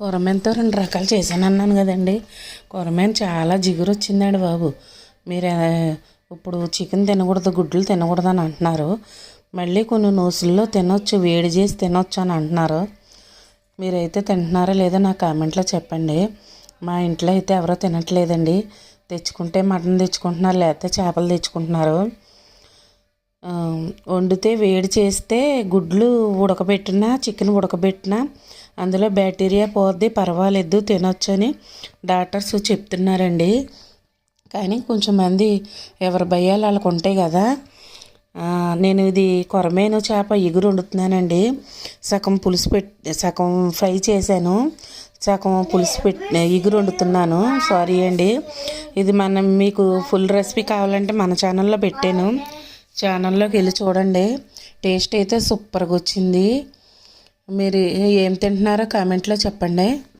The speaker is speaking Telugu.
కూరమేనతో రెండు రకాలు చేశాను అన్నాను కదండి. కూరమేన చాలా జిగురు వచ్చిందండి బాబు. మీరు ఇప్పుడు చికెన్ తినకూడదు గుడ్లు తినకూడదు అని అంటున్నారు. మళ్ళీ కొన్ని నూసుల్లో తినొచ్చు వేడి చేసి తినొచ్చు అని అంటున్నారు. మీరైతే తింటున్నారా లేదో నా కామెంట్లో చెప్పండి. మా ఇంట్లో అయితే ఎవరో తినట్లేదండి. తెచ్చుకుంటే మటన్ తెచ్చుకుంటున్నారు లేకపోతే చేపలు తెచ్చుకుంటున్నారు. వండితే వేడి చేస్తే గుడ్లు ఉడకబెట్టినా చికెన్ ఉడకబెట్టినా అందులో బ్యాక్టీరియా పోద్ది పర్వాలేదు తినొచ్చని డాక్టర్స్ చెప్తున్నారండి. కానీ కొంచెం మంది ఎవరి భయాలు వాళ్ళకు ఉంటాయి కదా. నేను ఇది కొరమేను చేప ఎగురు వండుతున్నానండి. సగం పులుసు పెట్టి సగం ఫ్రై చేశాను. సగం పులుసు పెట్టి ఎగురు వండుతున్నాను. సారీ అండి. ఇది మనం మీకు ఫుల్ రెసిపీ కావాలంటే మన ఛానల్లో పెట్టాను. ఛానల్లోకి వెళ్ళి చూడండి. టేస్ట్ అయితే సూపర్గా వచ్చింది. మీరు ఏం తింటున్నారో కామెంట్లో చెప్పండి.